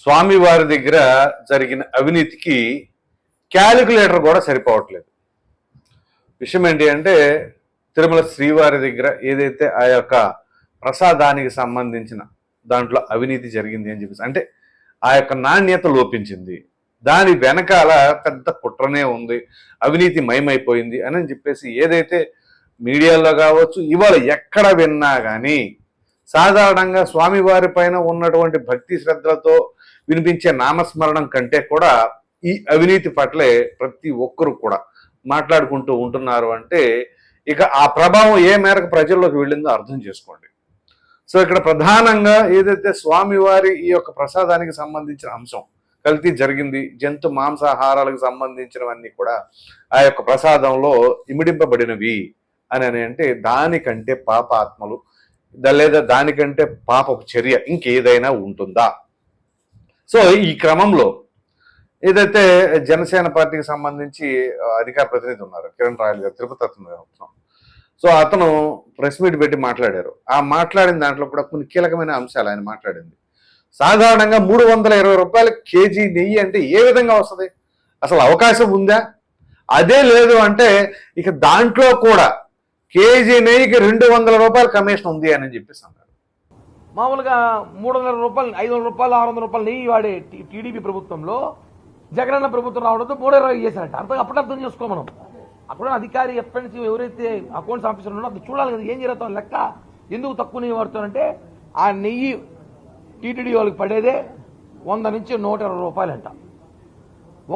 స్వామివారి దగ్గర జరిగిన అవినీతికి క్యాలిక్యులేటర్ కూడా సరిపోవట్లేదు. విషయం ఏంటి అంటే తిరుమల శ్రీవారి దగ్గర ఏదైతే ఆ యొక్క ప్రసాదానికి సంబంధించిన దాంట్లో అవినీతి జరిగింది అని చెప్పేసి అంటే ఆ యొక్క నాణ్యత లోపించింది. దాని వెనకాల పెద్ద కుట్రనే ఉంది అవినీతి మయమైపోయింది అని చెప్పేసి ఏదైతే మీడియాలో కావచ్చు ఇవాళ ఎక్కడ విన్నా కానీ సాధారణంగా స్వామివారి పైన ఉన్నటువంటి భక్తి శ్రద్ధలతో వినిపించే నామస్మరణం కంటే కూడా ఈ అవినీతి పట్లే ప్రతి ఒక్కరు కూడా మాట్లాడుకుంటూ ఉంటున్నారు అంటే ఇక ఆ ప్రభావం ఏ మేరకు ప్రజల్లోకి వెళ్ళిందో అర్థం చేసుకోండి. సో ఇక్కడ ప్రధానంగా ఏదైతే స్వామివారి ఈ యొక్క ప్రసాదానికి సంబంధించిన అంశం కల్తీ జరిగింది జంతు మాంసాహారాలకు సంబంధించినవన్నీ కూడా ఆ యొక్క ప్రసాదంలో ఇమిడింపబడినవి అని అని అంటే దానికంటే పాప ఆత్మలు లేదా దానికంటే పాపపు చర్య ఇంకేదైనా ఉంటుందా? సో ఈ క్రమంలో ఏదైతే జనసేన పార్టీకి సంబంధించి అధికార ప్రతినిధి ఉన్నారు కిరణ్ రాయల్ గారు తిరుపతి అతను గారు. సో అతను ప్రెస్ మీట్ పెట్టి మాట్లాడారు. ఆ మాట్లాడిన దాంట్లో కూడా కొన్ని కీలకమైన అంశాలు ఆయన మాట్లాడింది. సాధారణంగా మూడు వందల ఇరవై రూపాయల కేజీ నెయ్యి అంటే ఏ విధంగా వస్తుంది? అసలు అవకాశం ఉందా? అదే లేదు అంటే ఇక దాంట్లో కూడా కేజీ నెయ్యికి రెండు వందల రూపాయల కమిషన్ ఉంది అని చెప్పేసి అన్నారు. మామూలుగా మూడు వందల రూపాయలు ఐదు వందల రూపాయలు ఆరు వందల రూపాయలు నెయ్యి వాడే టీడీపీ ప్రభుత్వంలో జగనన్న ప్రభుత్వం రావడంతో మూడు ఇరవై చేశారంట అర్థం అప్పుడు అర్థం చేసుకో మనం. అప్పుడు అధికారి ఎప్పటి నుంచి ఎవరైతే అకౌంట్స్ ఆఫీసర్ ఉన్నారో అది చూడాలి కదా ఏం జరుగుతాం లెక్క ఎందుకు తక్కువ నెయ్యి వాడుతానంటే ఆ నెయ్యి టీటీడీ వాళ్ళకి పడేదే వంద నుంచి నూట ఇరవై రూపాయలంట.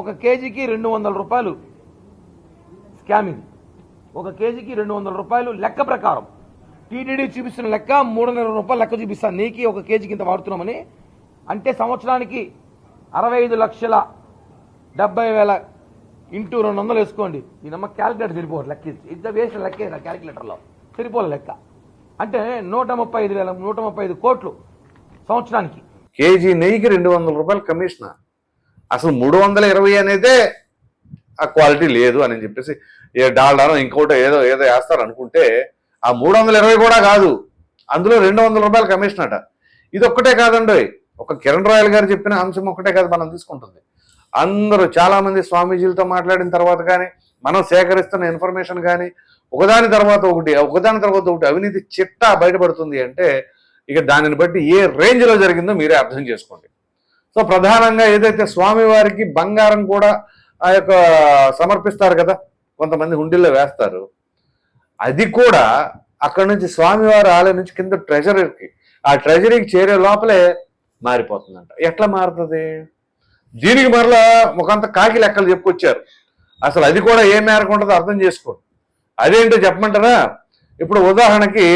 ఒక కేజీకి రెండు వందల రూపాయలు స్కామింగ్. ఒక కేజీకి రెండు వందల రూపాయలు లెక్క ప్రకారం. టీటీడీ చూపిస్తున్న లెక్క మూడు రూపాయలు లెక్క చూపిస్తాను నీకు ఒక కేజీ కింద వాడుతున్నామని. అంటే సంవత్సరానికి అరవై ఐదు లక్షల డెబ్బై వేల ఇంటూ రెండు వందలు వేసుకోండి. దీనమ్మ క్యాలిక్యులేటర్ సరిపోరు లెక్క ఇద్దరు ఇంత వేసిన లెక్కే క్యాలిక్యులేటర్లో. సరిపోలే లెక్క. అంటే నూట ముప్పై ఐదు వేల నూట ముప్పై ఐదు కోట్లు సంవత్సరానికి. కేజీ నెయ్యికి రెండు వందల రూపాయలు కమిషన్? అసలు మూడు వందల ఇరవై అనేదే ఆ క్వాలిటీ లేదు అని చెప్పేసి ఏ డాలర్ ఇంకోటో ఏదో ఏదో వేస్తారు అనుకుంటే ఆ మూడు వందల ఇరవై కూడా కాదు. అందులో రెండు వందల రూపాయల కమిషన్ అట. ఇది ఒక్కటే కాదండి ఒక కిరణ్ రాయల్ గారు చెప్పిన అంశం ఒక్కటే కాదు మనం తీసుకుంటుంది. అందరూ చాలామంది స్వామీజీలతో మాట్లాడిన తర్వాత కానీ మనం సేకరిస్తున్న ఇన్ఫర్మేషన్ కానీ ఒకదాని తర్వాత ఒకటి ఒకదాని తర్వాత ఒకటి అవినీతి చిట్టా బయటపడుతుంది అంటే ఇక దానిని బట్టి ఏ రేంజ్లో జరిగిందో మీరే అర్థం చేసుకోండి. సో ప్రధానంగా ఏదైతే స్వామివారికి బంగారం కూడా ఆ యొక్క సమర్పిస్తారు కదా కొంతమంది హుండీల్లో వేస్తారు అది కూడా అక్కడ నుంచి స్వామివారి ఆలయం నుంచి కింద ట్రెజరీకి ఆ ట్రెజరీకి చేరే లోపలే మారిపోతుందంట. ఎట్లా మారుతుంది? దీనికి మరలా ఒకంత కాకి లెక్కలు చెప్పుకొచ్చారు. అసలు అది కూడా ఏ మేరకు ఉంటుందో అర్థం చేసుకోండి. అదేంటో చెప్పమంటారా? ఇప్పుడు ఉదాహరణకి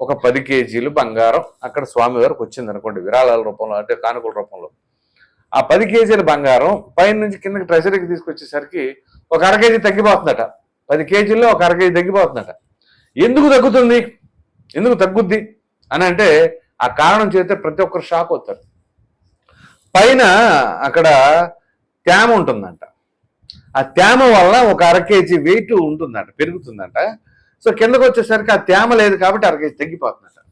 ఒక పది కేజీలు బంగారం అక్కడ స్వామివారికి వచ్చింది అనుకోండి విరాళాల రూపంలో అంటే కానుకల రూపంలో. ఆ పది కేజీల బంగారం పైన నుంచి కిందకి ట్రెజరీకి తీసుకొచ్చేసరికి ఒక అర కేజీ తగ్గిపోతుందట. పది కేజీల్లో ఒక అర కేజీ తగ్గిపోతుందట. ఎందుకు తగ్గుతుంది? ఎందుకు తగ్గుద్ది? అని అంటే ఆ కారణం చేస్తే ప్రతి ఒక్కరు షాక్ అవుతారు. పైన అక్కడ తేమ ఉంటుందంట. ఆ తేమ వల్ల ఒక అర కేజీ వెయిట్ ఉంటుందంట పెరుగుతుందంట. సో కిందకు వచ్చేసరికి ఆ తేమ లేదు కాబట్టి అర కేజీ తగ్గిపోతుందంట.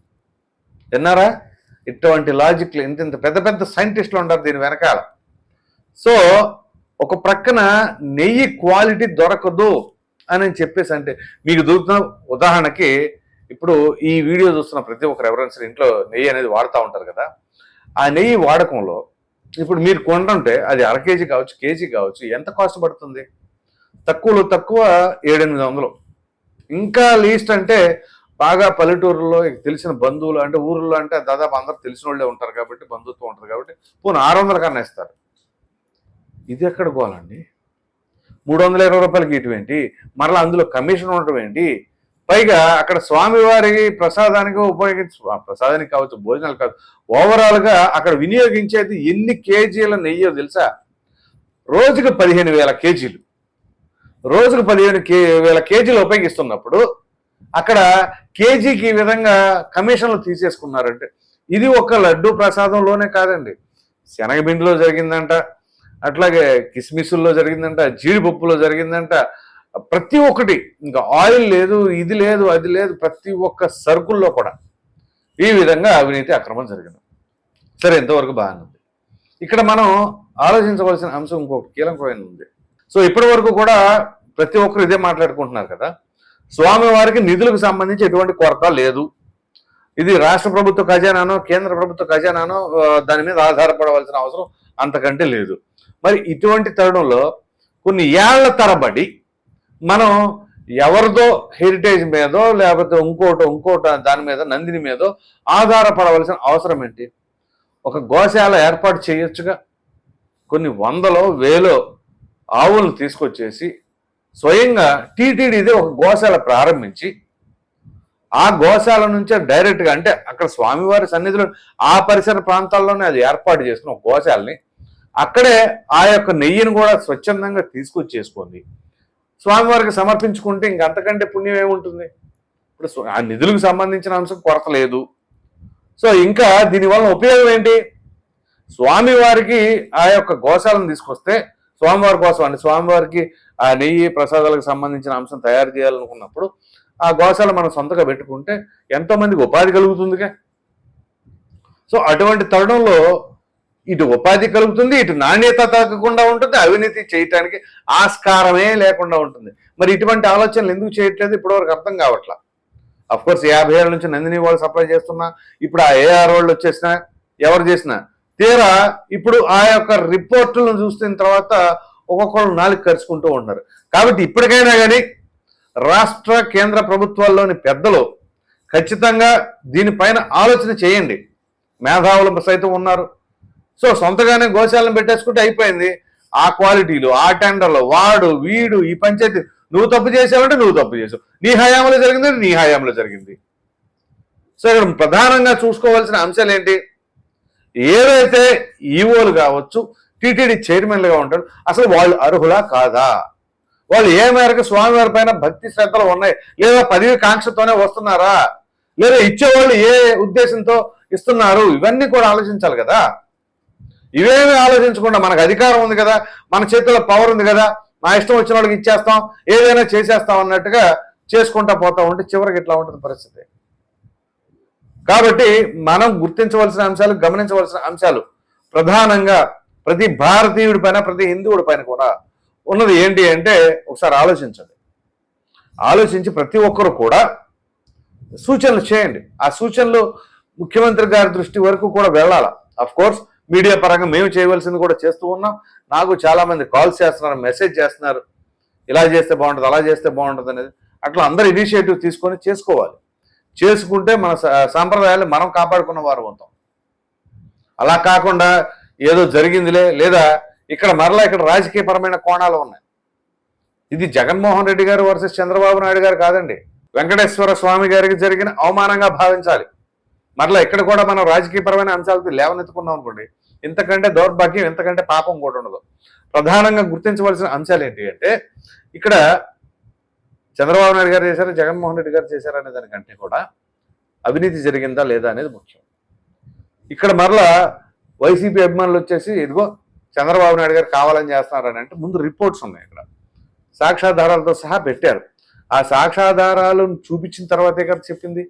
విన్నారా? ఇటువంటి లాజిక్లు ఇంత ఇంత పెద్ద పెద్ద సైంటిస్టులు ఉంటారు దీని వెనకాల. సో ఒక ప్రక్కన నెయ్యి క్వాలిటీ దొరకదు. అని చెప్పేసి అంటే మీకు దొరుకుతున్న ఉదాహరణకి ఇప్పుడు ఈ వీడియో చూస్తున్న ప్రతి ఒక్కరు ఎవరైనా సరే ఇంట్లో నెయ్యి అనేది వాడుతూ ఉంటారు కదా ఆ నెయ్యి వాడకంలో ఇప్పుడు మీరు కొంటుంటే అది అర కేజీ కావచ్చు కేజీ కావచ్చు ఎంత కాస్ట్ పడుతుంది? తక్కువలో తక్కువ ఏడెనిమిది వందలు. ఇంకా లీస్ట్ అంటే బాగా పల్లెటూరులో తెలిసిన బంధువులు అంటే ఊర్లో అంటే దాదాపు అందరు తెలిసిన వాళ్ళే ఉంటారు కాబట్టి బంధుత్వం ఉంటారు కాబట్టి పోనీ ఆరు వందల కన్నా ఇస్తారు. ఇది ఎక్కడ పోవాలండి మూడు వందల ఇరవై రూపాయలకి ఇటువంటి? మరలా అందులో కమిషన్ ఉండటం ఏంటి? పైగా అక్కడ స్వామివారి ప్రసాదానికి ఉపయోగించ ప్రసాదానికి కావచ్చు భోజనాలు కావచ్చు ఓవరాల్గా అక్కడ వినియోగించేది ఎన్ని కేజీల నెయ్యో తెలుసా? రోజుకు పదిహేను వేల కేజీలు. రోజుకు పదిహేను కే వేల కేజీలు ఉపయోగిస్తున్నప్పుడు అక్కడ కేజీకి ఈ విధంగా కమిషన్లు తీసేసుకున్నారంటే ఇది ఒక లడ్డు ప్రసాదంలోనే కాదండి. శనగబిండిలో జరిగిందంట అట్లాగే కిస్మిసుల్లో జరిగిందంట జీడిపప్పులో జరిగిందంట. ప్రతి ఒక్కటి ఇంకా ఆయిల్ లేదు ఇది లేదు అది లేదు ప్రతి ఒక్క సరుకుల్లో కూడా ఈ విధంగా అవినీతి అక్రమం జరిగింది. సరే ఇంతవరకు బాగానే ఉంది. ఇక్కడ మనం ఆలోచించవలసిన అంశం ఇంకొకటి కీలకమైన ఉంది. సో ఇప్పటి వరకు కూడా ప్రతి ఒక్కరు ఇదే మాట్లాడుకుంటున్నారు కదా. స్వామి వారికి నిధులకు సంబంధించి ఎటువంటి కొరత లేదు. ఇది రాష్ట్ర ప్రభుత్వ ఖజానానో కేంద్ర ప్రభుత్వ ఖజానానో దాని మీద ఆధారపడవలసిన అవసరం అంతకంటే లేదు. మరి ఇటువంటి తరుణంలో కొన్ని ఏళ్ళ తరబడి మనం ఎవరిదో హెరిటేజ్ మీదో లేకపోతే ఇంకోటో ఇంకోట దాని మీద నందిని మీదో ఆధారపడవలసిన అవసరం ఏంటి? ఒక గోశాల ఏర్పాటు చేయొచ్చుగా. కొన్ని వందలో వేలో ఆవులను తీసుకొచ్చేసి స్వయంగా టీటీడీదే ఒక గోశాల ప్రారంభించి ఆ గోశాల నుంచే డైరెక్ట్గా అంటే అక్కడ స్వామివారి సన్నిధిలో ఆ పరిసర ప్రాంతాల్లోనే అది ఏర్పాటు చేసుకున్న ఒక గోశాలని అక్కడే ఆ యొక్క నెయ్యిని కూడా స్వచ్ఛందంగా తీసుకొచ్చేసుకోండి. స్వామివారికి సమర్పించుకుంటే ఇంక అంతకంటే పుణ్యం ఏముంటుంది? ఇప్పుడు ఆ నిధులకు సంబంధించిన అంశం కొరత లేదు. సో ఇంకా దీనివల్ల ఉపయోగం ఏంటి? స్వామివారికి ఆ యొక్క గోశాలను తీసుకొస్తే స్వామివారి కోసం అండి స్వామివారికి ఆ నెయ్యి ప్రసాదాలకు సంబంధించిన అంశం తయారు చేయాలనుకున్నప్పుడు ఆ గోశాల మనం సొంతగా పెట్టుకుంటే ఎంతోమందికి ఉపాధి కలుగుతుందిగా. సో అటువంటి తరుణంలో ఇటు ఉపాధి కలుగుతుంది ఇటు నాణ్యత తగ్గకుండా ఉంటుంది అవినీతి చేయటానికి ఆస్కారమే లేకుండా ఉంటుంది. మరి ఇటువంటి ఆలోచనలు ఎందుకు చేయట్లేదు? ఇప్పటివరకు అర్థం కావట్లా. అఫ్ కోర్స్ యాభై ఏళ్ళ నుంచి నందిని వాళ్ళు సప్లై చేస్తున్నా ఇప్పుడు ఆ ఏఆర్ వాళ్ళు వచ్చేసినా ఎవరు చేసినా. తీరా ఇప్పుడు ఆ యొక్క రిపోర్టులను చూసిన తర్వాత ఒక్కొక్కరు నాలుగు ఖర్చుకుంటూ ఉన్నారు. కాబట్టి ఇప్పటికైనా కానీ రాష్ట్ర కేంద్ర ప్రభుత్వాల్లోని పెద్దలు ఖచ్చితంగా దీనిపైన ఆలోచన చేయండి. మేధావులు సైతం ఉన్నారు. సో సొంతగానే గోశాలను పెట్టేసుకుంటే అయిపోయింది. ఆ క్వాలిటీలు ఆ టెండర్లు వాడు వీడు ఈ పంచాయతీ నువ్వు తప్పు చేసావంటే నువ్వు తప్పు చేసావు. నీ హయాంలో జరిగింది నీ హయాంలో జరిగింది. సో ఇక్కడ ప్రధానంగా చూసుకోవాల్సిన అంశాలు ఏంటి? ఏదైతే ఈవోలు కావచ్చు టీటీడీ చైర్మన్లుగా ఉంటారు అసలు వాళ్ళు అర్హులా కాదా? వాళ్ళు ఏ మేరకు స్వామివారి పైన భక్తి శ్రద్ధలు ఉన్నాయి? లేదా పదవి కాంక్షతోనే వస్తున్నారా? లేదా ఇచ్చేవాళ్ళు ఏ ఉద్దేశంతో ఇస్తున్నారు? ఇవన్నీ కూడా ఆలోచించాలి కదా. ఇవేమి ఆలోచించకుండా మనకు అధికారం ఉంది కదా మన చేతిలో పవర్ ఉంది కదా మా ఇష్టం వచ్చిన వాళ్ళకి ఇచ్చేస్తాం ఏదైనా చేసేస్తాం అన్నట్టుగా చేసుకుంటా పోతా ఉంటే చివరికి ఇట్లా ఉంటుంది పరిస్థితి. కాబట్టి మనం గుర్తించవలసిన అంశాలు గమనించవలసిన అంశాలు ప్రధానంగా ప్రతి భారతీయుడి పైన ప్రతి హిందువుడి పైన కూడా ఉన్నది ఏంటి అంటే ఒకసారి ఆలోచించండి. ఆలోచించి ప్రతి ఒక్కరు కూడా సూచనలు చేయండి. ఆ సూచనలు ముఖ్యమంత్రి గారి దృష్టి వరకు కూడా వెళ్ళాలి? అఫ్ కోర్స్ మీడియా పరంగా మేము చేయవలసింది కూడా చేస్తూ ఉన్నాం. నాకు చాలామంది కాల్స్ చేస్తున్నారు మెసేజ్ చేస్తున్నారు. ఇలా చేస్తే బాగుంటుంది అలా చేస్తే బాగుంటుంది అనేది. అట్లా అందరు ఇనిషియేటివ్ తీసుకొని చేసుకోవాలి. చేసుకుంటే మన సాంప్రదాయాలు మనం కాపాడుకున్న వారు అవుతాం. అలా కాకుండా ఏదో జరిగిందిలే లేదా ఇక్కడ మరలా ఇక్కడ రాజకీయపరమైన కోణాలు ఉన్నాయి. ఇది జగన్మోహన్ రెడ్డి గారు వర్సెస్ చంద్రబాబు నాయుడు గారు కాదండి. వెంకటేశ్వర స్వామి గారికి జరిగిన అవమానంగా భావించాలి. మరలా ఇక్కడ కూడా మనం రాజకీయపరమైన అంశాలతో లేవనెత్తుకున్నాం అనుకోండి ఇంతకంటే దౌర్భాగ్యం ఇంతకంటే పాపం కూడా ఉండదు. ప్రధానంగా గుర్తించవలసిన అంశాలు ఏంటి అంటే ఇక్కడ చంద్రబాబు నాయుడు గారు చేశారు జగన్మోహన్ రెడ్డి గారు చేశారు అనే దానికంటే కూడా అవినీతి జరిగిందా లేదా అనేది ముఖ్యం. ఇక్కడ మరలా వైసీపీ అభిమానులు వచ్చేసి ఇదిగో చంద్రబాబు నాయుడు గారు కావాలని చేస్తున్నారని అంటే ముందు రిపోర్ట్స్ ఉన్నాయి ఇక్కడ. సాక్ష్యాధారాలతో సహా పెట్టారు. ఆ సాక్ష్యాధారాలను చూపించిన తర్వాతే కదా చెప్పింది.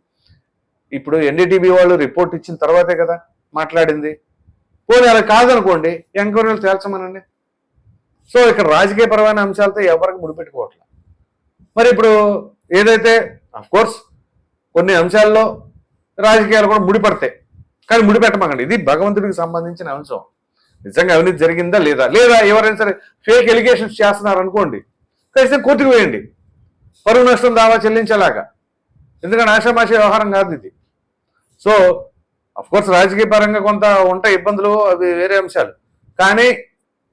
ఇప్పుడు ఎన్డీటీవీ వాళ్ళు రిపోర్ట్ ఇచ్చిన తర్వాతే కదా మాట్లాడింది. పోనీ అలా కాదనుకోండి ఎంక్వైరీలు తేల్చమనండి. సో ఇక్కడ రాజకీయపరమైన అంశాలతో ఎవరికి ముడిపెట్టుకోవట్లేదు మరి ఇప్పుడు ఏదైతే అఫ్ కోర్స్ కొన్ని అంశాల్లో రాజకీయాలు కూడా ముడిపడతాయి. కానీ ముడిపెట్టమాకండి. ఇది భగవంతుడికి సంబంధించిన అంశం. నిజంగా అవినీతి జరిగిందా లేదా? లేదా ఎవరైనా సరే ఫేక్ ఎలిగేషన్స్ చేస్తున్నారు అనుకోండి ఖచ్చితంగా కోర్టుకు వేయండి. పరువు నష్టం దావా చెల్లించేలాగా. ఎందుకంటే ఆషామాషి వ్యవహారం కాదు ఇది. సో అఫ్ కోర్స్ రాజకీయ పరంగా కొంత ఉంటాయి ఇబ్బందులు అవి వేరే అంశాలు. కానీ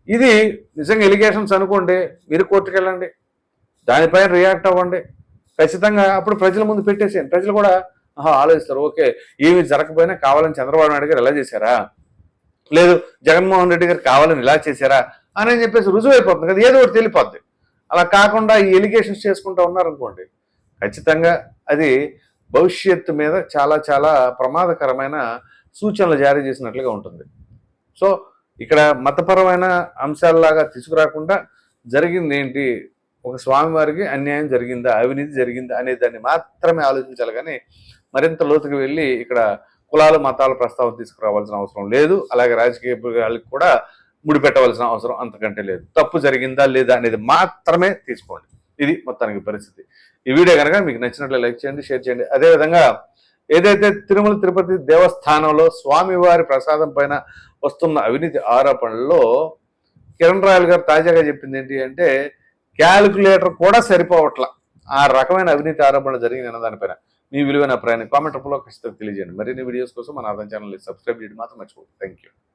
ఇది నిజంగా ఎలిగేషన్స్ అనుకోండి మీరు కోర్టుకు వెళ్ళండి దానిపైన రియాక్ట్ అవ్వండి. ఖచ్చితంగా అప్పుడు ప్రజల ముందు పెట్టేసేయండి. ప్రజలు కూడా ఆలోచిస్తారు ఓకే ఏమి జరగకపోయినా కావాలని చంద్రబాబు నాయుడు గారు ఎలా చేశారా? లేదు జగన్మోహన్ రెడ్డి గారు కావాలని ఇలా చేశారా? అని చెప్పేసి రుజువు అయిపోతుంది కదా ఏదో ఒకటి తెలియపోద్ది అలా కాకుండా ఈ ఎలిగేషన్స్ చేసుకుంటూ ఉన్నారనుకోండి ఖచ్చితంగా అది భవిష్యత్తు మీద చాలా చాలా ప్రమాదకరమైన సూచనలు జారీ చేసినట్లుగా ఉంటుంది. సో ఇక్కడ మతపరమైన అంశాలలాగా తీసుకురాకుండా జరిగింది ఏంటి? ఒక స్వామివారికి అన్యాయం జరిగిందా? అవినీతి జరిగిందా? అనే దాన్ని మాత్రమే ఆలోచించాలి కానీ మరింత లోతుకు వెళ్ళి ఇక్కడ కులాలు మతాల ప్రస్తావన తీసుకురావాల్సిన అవసరం లేదు. అలాగే రాజకీయ వాళ్ళకి కూడా ముడిపెట్టవలసిన అవసరం అంతకంటే లేదు. తప్పు జరిగిందా లేదా అనేది మాత్రమే తీసుకోండి. ఇది మొత్తానికి పరిస్థితి. ఈ వీడియో కనుక మీకు నచ్చినట్లు లైక్ చేయండి షేర్ చేయండి. అదేవిధంగా ఏదైతే తిరుమల తిరుపతి దేవస్థానంలో స్వామివారి ప్రసాదం పైన వస్తున్న అవినీతి ఆరోపణల్లో కిరణ్ రాయల్ గారు తాజాగా చెప్పింది ఏంటి అంటే క్యాలిక్యులేటర్ కూడా సరిపోవట్ల. ఆ రకమైన అవినీతి ఆరోపణలు జరిగింది దానిపైన. మీ విలువైన అభిప్రాయాన్ని కామెంట్ రూపంలో ఖచ్చితంగా తెలియజేయండి. మరిన్ని వీడియోస్ కోసం మన ఆదాయం ఛానల్ సబ్స్క్రైబ్ చేయడం మాత్రం మర్చిపోతుంది థ్యాంక్ యూ